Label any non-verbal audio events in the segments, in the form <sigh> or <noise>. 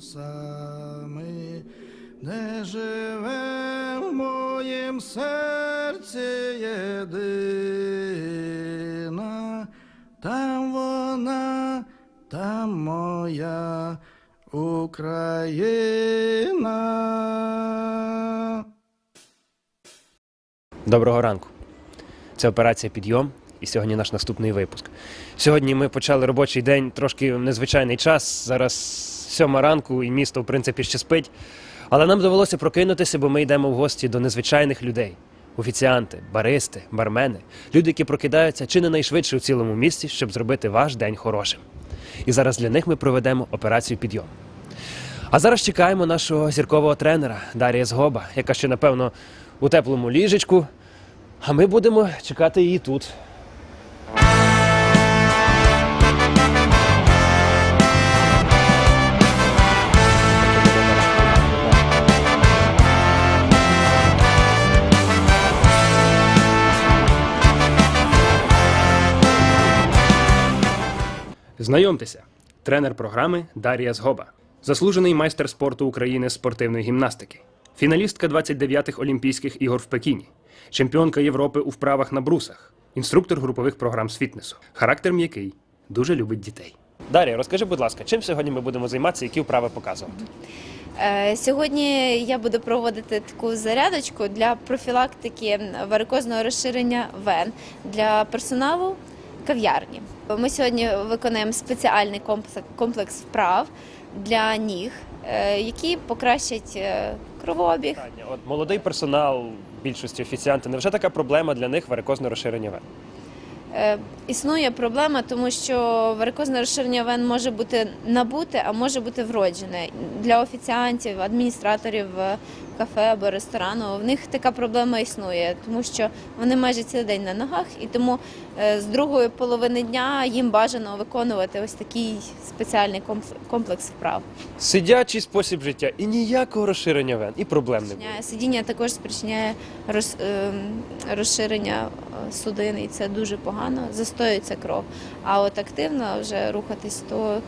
спокусами, не живе в моїм серці єдина, там вона, там моя Україна. Доброго ранку. Це операція Підйом. І сьогодні наш наступний випуск. Сьогодні ми почали робочий день трошки в незвичайний час. Зараз сьома ранку, і місто, в принципі, ще спить. Але нам довелося прокинутися, бо ми йдемо в гості до незвичайних людей: офіціанти, баристи, бармени, люди, які прокидаються чи не найшвидше у цілому місті, щоб зробити ваш день хорошим. І зараз для них ми проведемо операцію Підйом. А зараз чекаємо нашого зіркового тренера Дар'я Згоба, яка ще, напевно, у теплому ліжечку. А ми будемо чекати її тут. Знайомтеся, тренер програми Дар'я Згоба, заслужений майстер спорту України з спортивної гімнастики, фіналістка 29-х Олімпійських ігор в Пекіні, чемпіонка Європи у вправах на брусах, інструктор групових програм з фітнесу. Характер м'який, дуже любить дітей. Дар'я, розкажи, будь ласка, чим сьогодні ми будемо займатися, які вправи показувати? Е, Сьогодні я буду проводити таку зарядочку для профілактики варикозного розширення вен для персоналу кав'ярні. Ми сьогодні виконаємо спеціальний комплекс, вправ для ніг, е, які покращать е, кровообіг. От молодий персонал, більшості офіціанти, невже така проблема для них варикозне розширення вен? Е, Існує проблема, тому що варикозне розширення вен може бути набуте, а може бути вроджене. Для офіціантів, адміністраторів е, кафе або ресторану в них така проблема існує, тому що вони майже цілий день на ногах, і тому е, з другої половини дня їм бажано виконувати ось такий спеціальний комплекс вправ. Сидячий спосіб життя і ніякого розширення вен, і проблем не буде. Сидіння також спричиняє ем, розширення судин, і це дуже погано, застоюється кров. А от активно вже рухатись, то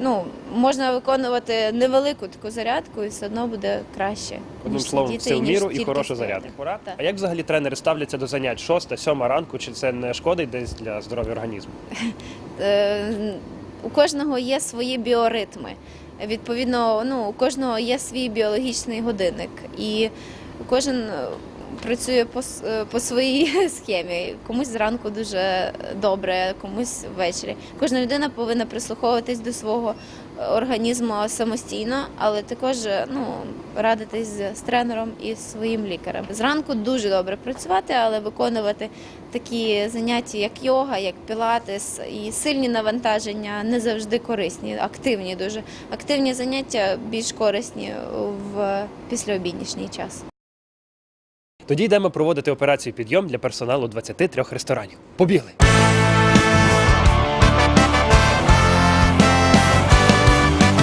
ну, можна виконувати невелику таку зарядку, і все одно буде краще. Одним словом, все в міру і хороша зарядка. Так. А як взагалі тренери ставляться до занять? Шоста, сьома ранку, чи це не шкодить десь для здоров'я організму? <laughs> Е, у кожного є свої біоритми. Відповідно, ну, у кожного є свій біологічний годинник, і кожен працює по, е, по своїй <laughs> схемі. Комусь зранку дуже добре, комусь ввечері. Кожна людина повинна прислуховуватись до свого е, організму самостійно, але також е, ну, радитись з тренером і своїм лікарем. Зранку дуже добре працювати, але виконувати такі заняття, як йога, як пілатес і сильні навантаження не завжди корисні, активні дуже. Активні заняття більш корисні в післяобіднішній час. Тоді йдемо проводити операцію підйом для персоналу 23 ресторанів. Побігли!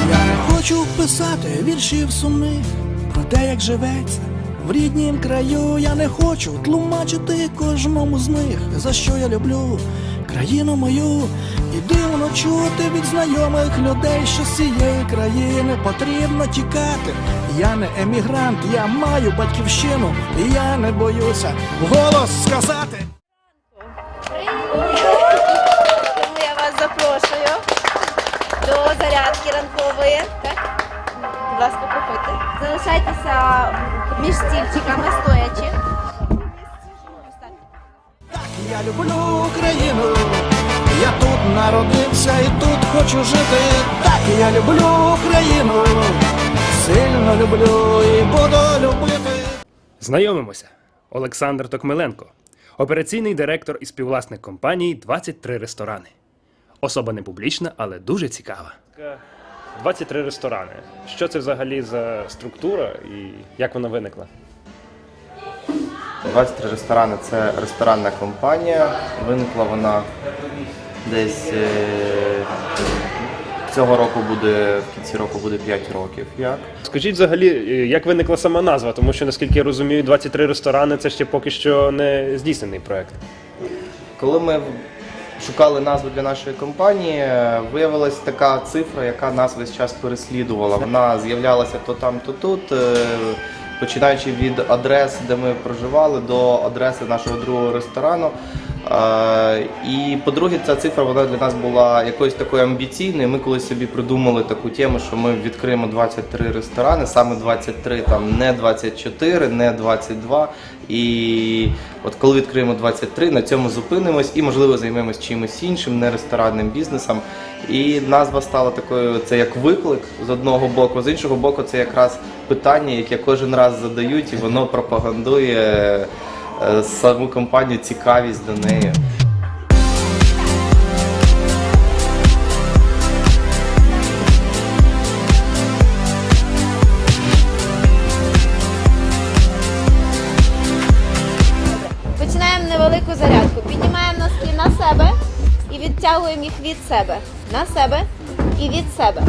Я не хочу писати віршів сумних про те, як живеться в ріднім краю. Я не хочу тлумачити кожному з них, за що я люблю країну мою. І дивно чути від знайомих людей, що з цієї країни потрібно тікати. Я не емігрант, я маю батьківщину, і я не боюся вголос сказати. Тому я вас запрошую до зарядки ранкової. Так? Будь ласка, проходьте. Залишайтеся між стільчиками стоячи. Так, я люблю Україну, я тут народився і тут хочу жити. Так, я люблю Україну, сильно люблю і буду любити. Знайомимося. Олександр Токмиленко, операційний директор і співвласник компанії 23 ресторани. Особа не публічна, але дуже цікава. 23 ресторани. Що це взагалі за структура і як вона виникла? 23 ресторани це ресторанна компанія. Виникла вона десь е, цього року буде, в кінці року буде 5 років. Як? Скажіть взагалі, е, як виникла сама назва, тому що, наскільки я розумію, 23 ресторани це ще поки що не здійснений проект. Коли ми шукали назву для нашої компанії, е, виявилась така цифра, яка нас весь час переслідувала. Вона з'являлася то там, то тут. е, Починаючи від адрес, де ми проживали, до адреси нашого другого ресторану. І по-друге, ця цифра вона для нас була якоюсь такою амбіційною. Ми колись собі придумали таку тему, що ми відкриємо 23 ресторани, саме 23, там не 24, не 22. І от коли відкриємо 23, на цьому зупинимось і, можливо, займемось чимось іншим, не ресторанним бізнесом. І назва стала такою, це як виклик з одного боку, з іншого боку, це якраз питання, яке кожен раз задають, і воно пропагандує саму компанію, цікавість до неї. Починаємо невелику зарядку. Піднімаємо носки на себе і відтягуємо їх від себе. На себе і від себе.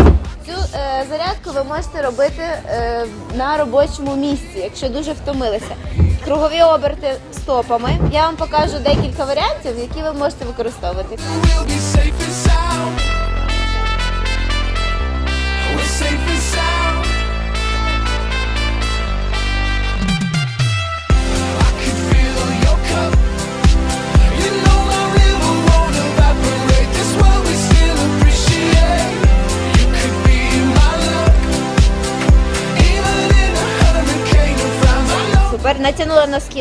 Цю е, зарядку ви можете робити е, на робочому місці, якщо дуже втомилися. Кругові оберти стопами. Я вам покажу декілька варіантів, які ви можете використовувати.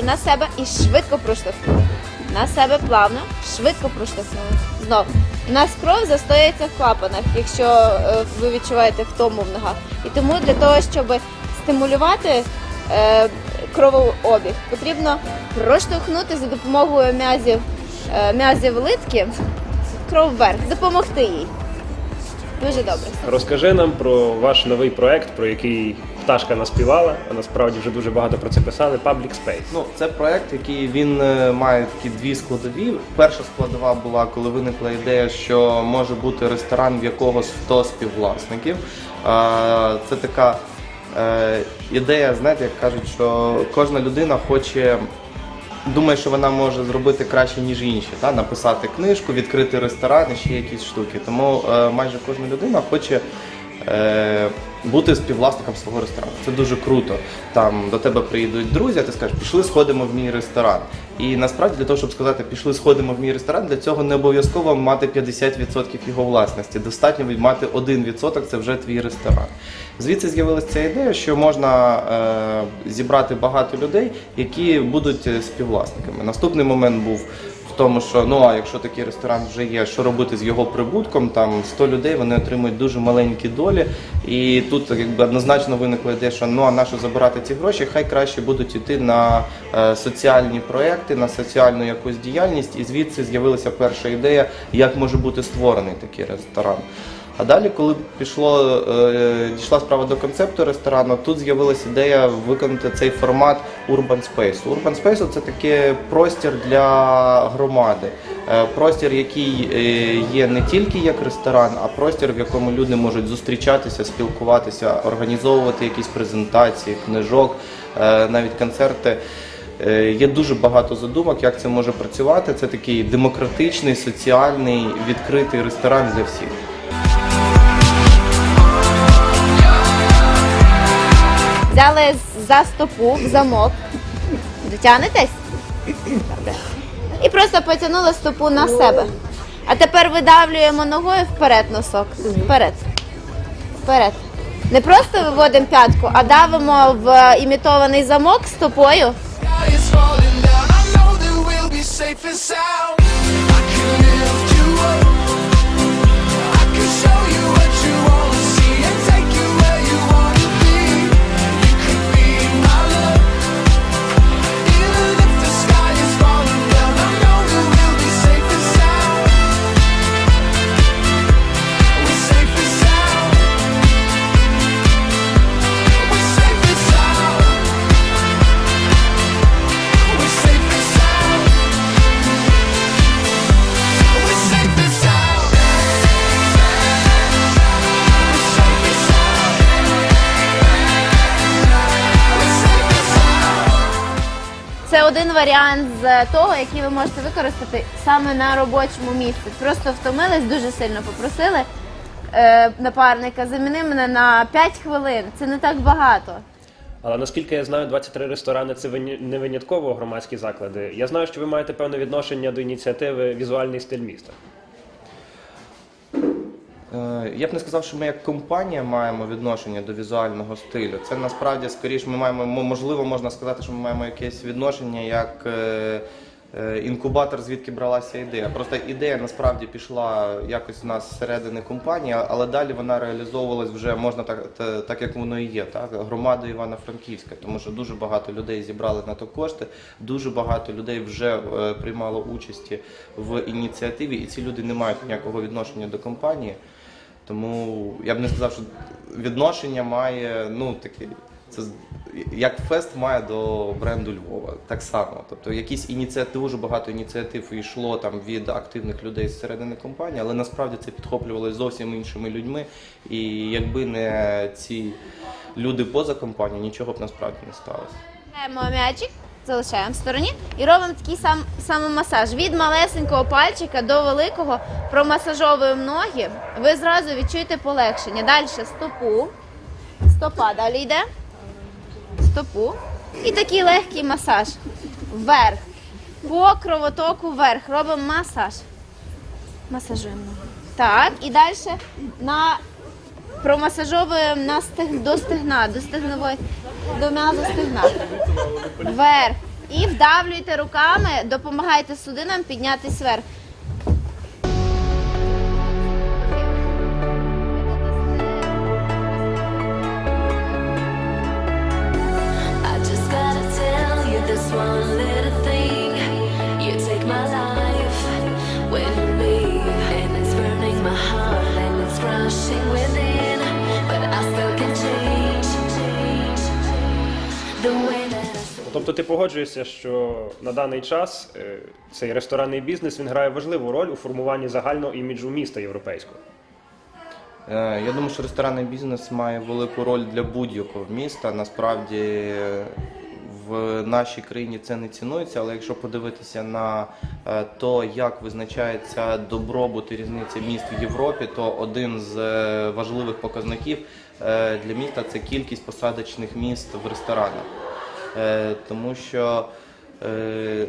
На себе і швидко проштовхнули. На себе плавно, швидко проштовхнули. Знов. У нас кров застоюється в клапанах, якщо е, ви відчуваєте втому в ногах. І тому для того, щоб стимулювати е, кровообіг, потрібно проштовхнути за допомогою м'язів, е, м'язів литки кров вверх, допомогти їй. Дуже добре. Розкажи нам про ваш новий проект, про який пташка наспівала, а насправді вже дуже багато про це писали. Public Space. Ну, це проект, який він е, має такі дві складові. Перша складова була, коли виникла ідея, що може бути ресторан, в якого 100 співвласників. Це така е, ідея, знаєте, як кажуть, що кожна людина хоче. Думає, що вона може зробити краще, ніж інші, та? написати книжку, відкрити ресторан і ще якісь штуки. Тому е, майже кожна людина хоче бути співвласником свого ресторану. Це дуже круто. Там до тебе приїдуть друзі, а ти скажеш, пішли сходимо в мій ресторан. І насправді для того, щоб сказати, пішли сходимо в мій ресторан, для цього не обов'язково мати 50% його власності. Достатньо мати 1% це вже твій ресторан. Звідси з'явилася ця ідея, що можна е, зібрати багато людей, які будуть е, співвласниками. Наступний момент був тому, що ну а якщо такий ресторан вже є, що робити з його прибутком? Там 100 людей вони отримують дуже маленькі долі, і тут якби однозначно виникла ідея, що ну а на що забирати ці гроші? Хай краще будуть йти на е, соціальні проекти, на соціальну якусь діяльність. І звідси з'явилася перша ідея, як може бути створений такий ресторан. А далі, коли пішло, е, дійшла справа до концепту ресторану, тут з'явилася ідея виконати цей формат Urban Space. Urban Space – це такий простір для громади. Е, Простір, який е, є не тільки як ресторан, а простір, в якому люди можуть зустрічатися, спілкуватися, організовувати якісь презентації, книжок, навіть концерти. Є дуже багато задумок, як це може працювати. Це такий демократичний, соціальний, відкритий ресторан для всіх. Взяли за стопу в замок. Дотягнетесь? І просто потягнули стопу на себе. А тепер видавлюємо ногою вперед носок. Вперед. Вперед. Не просто виводимо п'ятку, а давимо в імітований замок стопою. safe and sound. Варіант з того, який ви можете використати саме на робочому місці. Просто втомились, дуже сильно попросили е, напарника, заміни мене на 5 хвилин. Це не так багато. Але наскільки я знаю, 23 ресторани це вині- не винятково громадські заклади. Я знаю, що ви маєте певне відношення до ініціативи Візуальний стиль міста. Е, Я б не сказав, що ми як компанія маємо відношення до візуального стилю. Це насправді скоріш ми маємо, можливо, можна сказати, що ми маємо якесь відношення як е, е, інкубатор, звідки бралася ідея. Просто ідея насправді пішла якось в нас зсередини компанії, але далі вона реалізовувалась вже можна так, так як воно і є, так громада Івано-Франківська, тому що дуже багато людей зібрали на то кошти, дуже багато людей вже приймало участі в ініціативі, і ці люди не мають ніякого відношення до компанії. Тому я б не сказав, що відношення має, ну таке, це як фест має до бренду Львова, так само. Тобто якісь ініціативи, дуже багато ініціатив йшло там від активних людей зсередини компанії, але насправді це підхоплювалося зовсім іншими людьми. І якби не ці люди поза компанією, нічого б насправді не сталося. М'ячик, залишаємо в стороні і робимо такий сам самомасаж. Від малесенького пальчика до великого промасажовуємо ноги. Ви зразу відчуєте полегшення. Далі стопу. Стопа далі йде. Стопу. І такий легкий масаж. Вверх. По кровотоку вверх. Робимо масаж. Масажуємо. Так, і далі на промасажовуємо на стег... до стегна, до стегнової, до м'яза стигна Вверх. І вдавлюйте руками, допомагайте судинам піднятись вверх. Тобто ти погоджуєшся, що на даний час е, цей ресторанний бізнес він грає важливу роль у формуванні загального іміджу міста європейського. Е, Я думаю, що ресторанний бізнес має велику роль для будь-якого міста. Насправді в нашій країні це не цінується, але якщо подивитися на е, то, як визначається добробут і різниця міст в Європі, то один з важливих показників для міста це кількість посадочних міст в ресторанах. Е, Тому що е,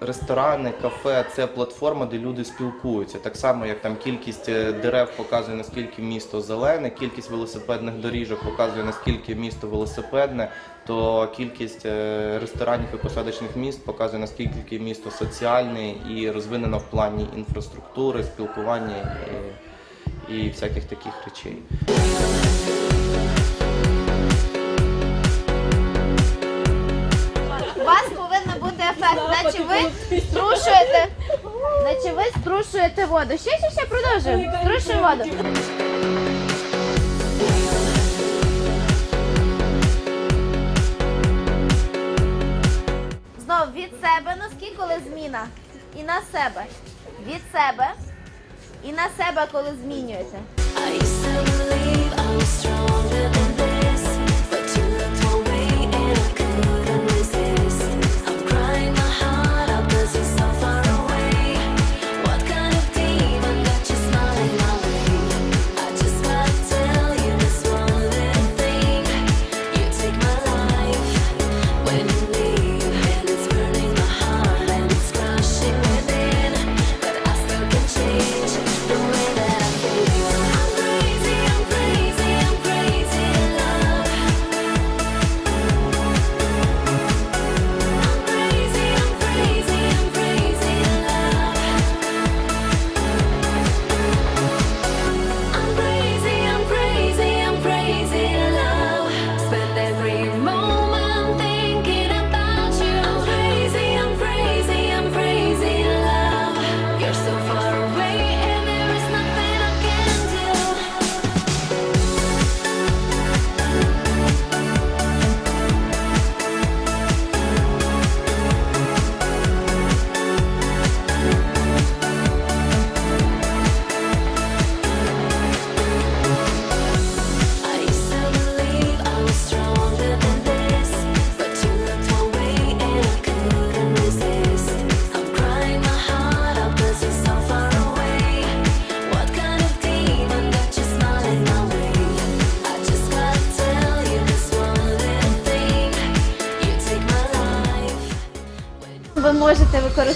Ресторани, кафе це платформа, де люди спілкуються. Так само, як там кількість е, дерев показує наскільки місто зелене, кількість велосипедних доріжок показує наскільки місто велосипедне, то кількість ресторанів і посадочних міст показує наскільки місто соціальне і розвинено в плані інфраструктури, спілкування і, і всяких таких речей. Наче ви струшуєте, наче ви струшуєте воду. Ще, ще, ще продовжуємо. Струшуємо воду. Знову від себе носки, коли зміна. І на себе. Від себе. І на себе, коли змінюєте. I used to believe I was stronger than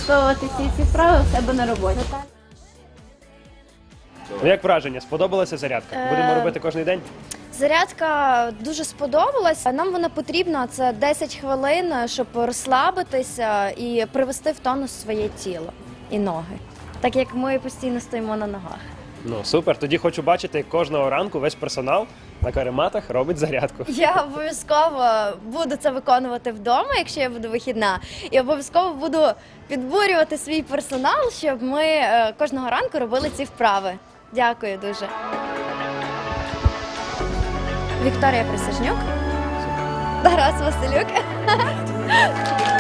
можете всі ці справи вправи у себе на роботі. Ну як враження? Сподобалася зарядка? Е, Будемо робити кожен день? Зарядка дуже сподобалась. Нам вона потрібна це 10 хвилин, щоб розслабитися і привести в тонус своє тіло і ноги. Так як ми постійно стоїмо на ногах. Ну супер. Тоді хочу бачити, як кожного ранку весь персонал на карематах робить зарядку. Я обов'язково буду це виконувати вдома, якщо я буду вихідна, і обов'язково буду підбурювати свій персонал, щоб ми е, кожного ранку робили ці вправи. Дякую дуже. Вікторія Присяжнюк. Тарас Василюк. <laughs>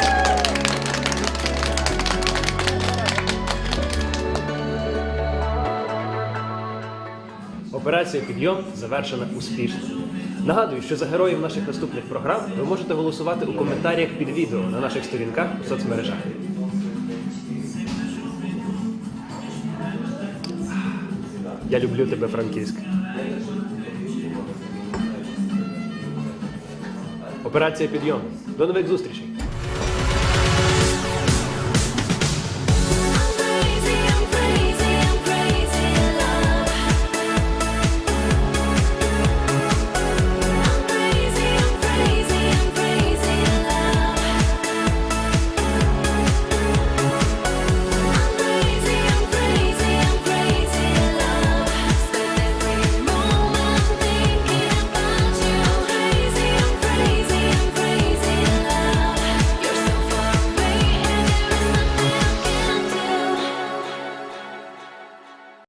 Операція підйом завершена успішно. Нагадую, що за героїв наших наступних програм ви можете голосувати у коментарях під відео на наших сторінках у соцмережах. Я люблю тебе, Франківськ. Операція підйом. До нових зустрічей!